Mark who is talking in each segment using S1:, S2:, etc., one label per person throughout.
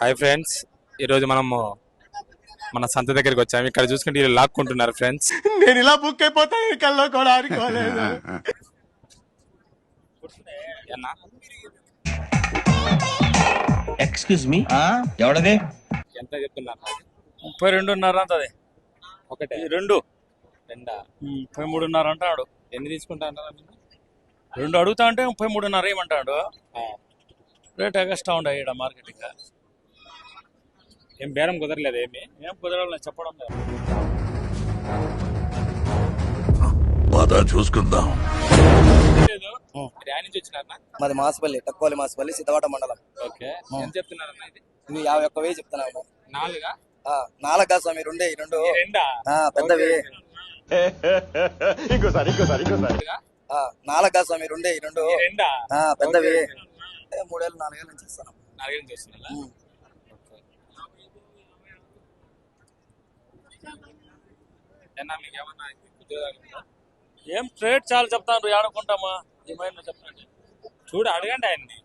S1: Hi friends ఈరోజు మనము మన సంత దగ్గరికి వచ్చాము ఇక్కడ చూసుకుంటే లాక్కుంటున్నారు ఫ్రెండ్స్.
S2: నేను ఇలా బుక్ అయిపోతాను కల్లో కూడా
S3: ఎక్స్క్యూజ్ మీ ఎవడది?
S1: ఎంత చెప్తున్నారు?
S4: ముప్పై రెండు అంటది.
S1: ఒకటి.
S4: రెండు.
S1: రెండా?
S4: ముప్పై మూడున్నర
S1: ఎన్ని తీసుకుంటా అంటారా
S4: రెండు అడుగుతా అంటే ముప్పై మూడున్నర ఏమంటాడు? రేట్ ఎగస్ట్రా ఉండే ఇక్కడ మార్కెట్ ఇంకా.
S1: ఏం బేరం కుదరలేదు ఏమి?
S4: ఏం కుదరాలి చెప్పడం లేదు.
S5: చూసుకుందాం.
S1: లేదు. నుంచి వచ్చినారా
S6: మాది మాసపల్లి తక్కువలి మాసపల్లి సిద్ధవాట మండలం.
S1: ఓకే. ఎంత చెప్తున్నారన్న ఇది?
S6: యాభై ఒక్క వెయ్యి చెప్తున్నాను
S1: నాలుగా?
S6: నాలుగు కాదు స్వామి రెండే ఈ రెండు. పెద్దవి.
S2: ఇంకోసారి ఇంకోసారి ఇంకోసారి.
S6: ఆ, నాలుగు కాదు స్వామి రెండే ఈ రెండు. పెద్దవి. మూడేళ్ళు నాలుగేళ్ళ నుంచి ఇస్తాను
S1: నుంచి?
S4: ఏం రేట్ చాలా చెప్తాను ఆడుకుంటామా ఏమైనా చెప్పండి.
S1: చూడు అడగండి ఆయన్ని.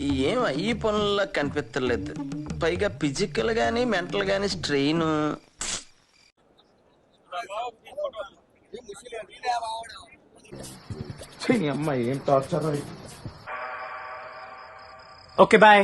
S7: ఏం ఈ పనుల్లో కనిపించలేదు పైగా ఫిజికల్ గానీ మెంటల్ గానీ స్ట్రెయిన్
S2: ఓకే బాయ్.